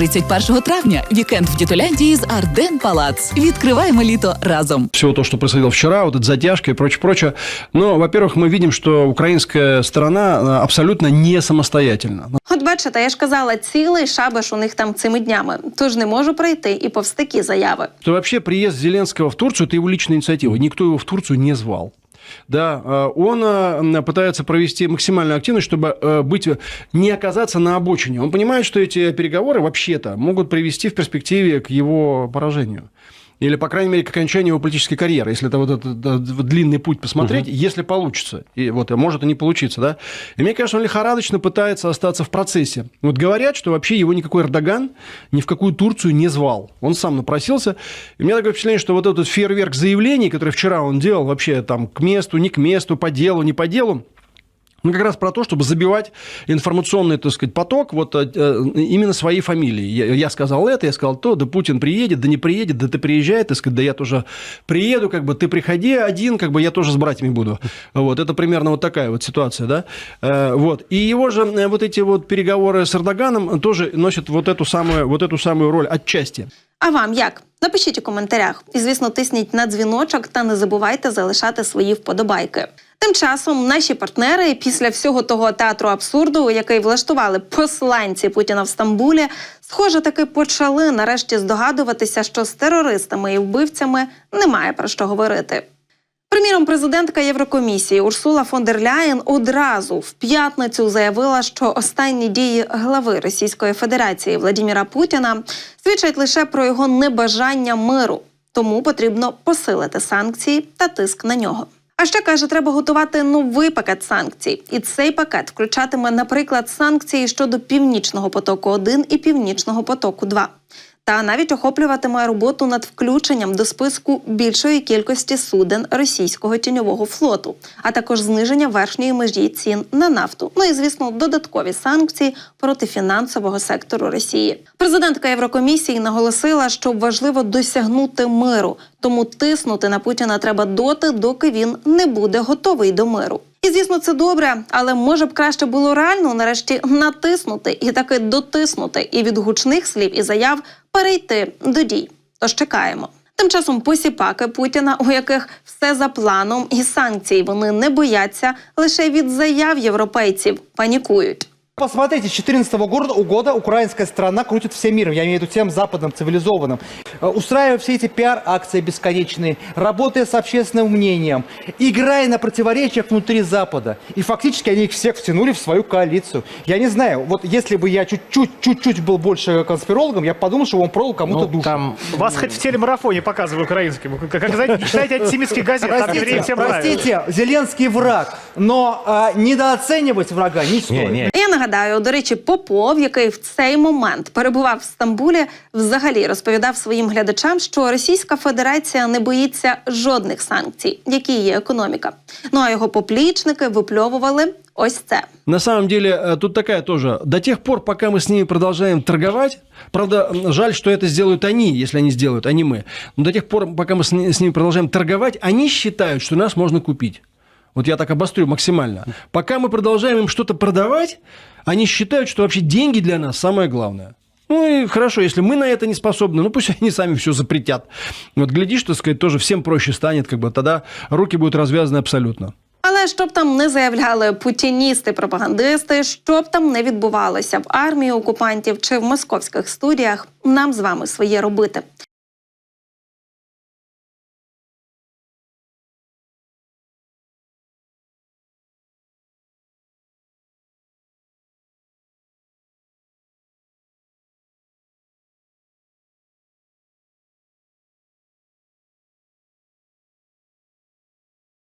31 травня. Вікенд в Дітоляндії з Арден Палац. Відкриваємо літо разом. всего то, что происходило вчера, вот эта задержка и прочее, прочее. Но, во-первых, мы видим, что украинская сторона э, абсолютно не самостоятельна. От бачите, я ж казала, цілий шабаш у них там цими днями. Тож не можу пройти і повз такі заяви. То вообще приезд Зеленского в Турцию – это его личная инициатива. Никто его в Турцию не звал. Да, э, он э, пытается провести максимальную активность, чтобы э, быть, не оказаться на обочине. Он понимает, что эти переговоры вообще-то могут привести в перспективе к его поражению. Или, по крайней мере, к окончанию его политической карьеры, если это вот этот э, длинный путь посмотреть, если получится. И вот, и может и не получиться, да. И мне кажется, он лихорадочно пытается остаться в процессе. Вот говорят, что вообще его никакой Эрдоган ни в какую Турцию не звал. Он сам напросился. И у меня такое впечатление, что вот этот фейерверк заявлений, который вчера он делал, вообще там к месту, не к месту, по делу, не по делу, ну, как раз про то, чтобы забивать информационный, так сказать, поток вот э, именно своей фамилии. Я, я сказал это, я сказал то, да Путин приедет, да не приедет, да ты приезжай, так сказать, да я тоже приеду, как бы ты приходи один, как бы я тоже с братьями буду. Вот, это примерно вот такая вот ситуация, да. Э, Вот. И его же э, вот эти вот переговоры с Эрдоганом тоже носят вот эту самую, вот эту самую роль отчасти. А вам як? Напишіть у коментарях. І, звісно, тисніть на дзвіночок та не забувайте залишати свої вподобайки. Тим часом наші партнери після всього того театру абсурду, який влаштували посланці Путіна в Стамбулі, схоже, таки почали нарешті здогадуватися, що з терористами і вбивцями немає про що говорити. Приміром, президентка Єврокомісії Урсула фон дер Ляєн одразу в п'ятницю заявила, що останні дії глави Російської Федерації Владіміра Путіна свідчать лише про його небажання миру, тому потрібно посилити санкції та тиск на нього. А ще каже, треба готувати новий пакет санкцій, і цей пакет включатиме, наприклад, санкції щодо північного потоку 1 і північного потоку 2 та навіть охоплюватиме роботу над включенням до списку більшої кількості суден російського тіньового флоту, а також зниження верхньої межі цін на нафту. Ну і звісно, додаткові санкції проти фінансового сектору Росії. Президентка Єврокомісії наголосила, що важливо досягнути миру, тому тиснути на Путіна треба доти, доки він не буде готовий до миру. І звісно, це добре, але може б краще було реально нарешті натиснути і таки дотиснути, і від гучних слів і заяв перейти до дій. Тож чекаємо. Тим часом посіпаки Путіна, у яких все за планом, і санкцій вони не бояться лише від заяв європейців, панікують. Посмотрите, с 2014 года, года украинская страна крутит всем миром, я имею в виду всем западным, цивилизованным, Э, устраивая все эти пиар-акции бесконечные, работая с общественным мнением, играя на противоречиях внутри Запада. И фактически они их всех втянули в свою коалицию. Я не знаю, вот если бы я чуть-чуть, чуть-чуть был больше конспирологом, я подумал, что он продал кому-то душу. Там Вас хоть в телемарафоне показывают украинским. Как, как знаете, читайте антисемитских газет, там Простите, всем нравятся. простите, Зеленский враг, но а, недооценивать врага не стоит. Я нагадаю, до речі, Попов, який в цей момент перебував в Стамбулі, взагалі розповідав своїм глядачам, що Російська Федерація не боїться жодних санкцій, які є економіка. Ну а його поплічники випльовували ось це. На самом деле, э, тут такая тоже. До тех пор, пока мы с ними продолжаем торговать, правда, м, жаль, что это сделают они, если они сделают, а не мы. Но до тех пор, пока мы с ни- с ними продолжаем торговать, они считают, что нас можно купить. Вот я так обострю максимально. Пока мы продолжаем им что-то продавать, они считают, что вообще деньги для нас самое главное. Ну и хорошо, если мы на это не способны, ну пусть они сами все запретят. Вот глядишь, так сказать, тоже всем проще станет, как бы тогда руки будут развязаны абсолютно. Але щоб там не заявляли путіністи-пропагандисти, щоб там не відбувалося в армії окупантів чи в московських студіях, нам з вами своє робити.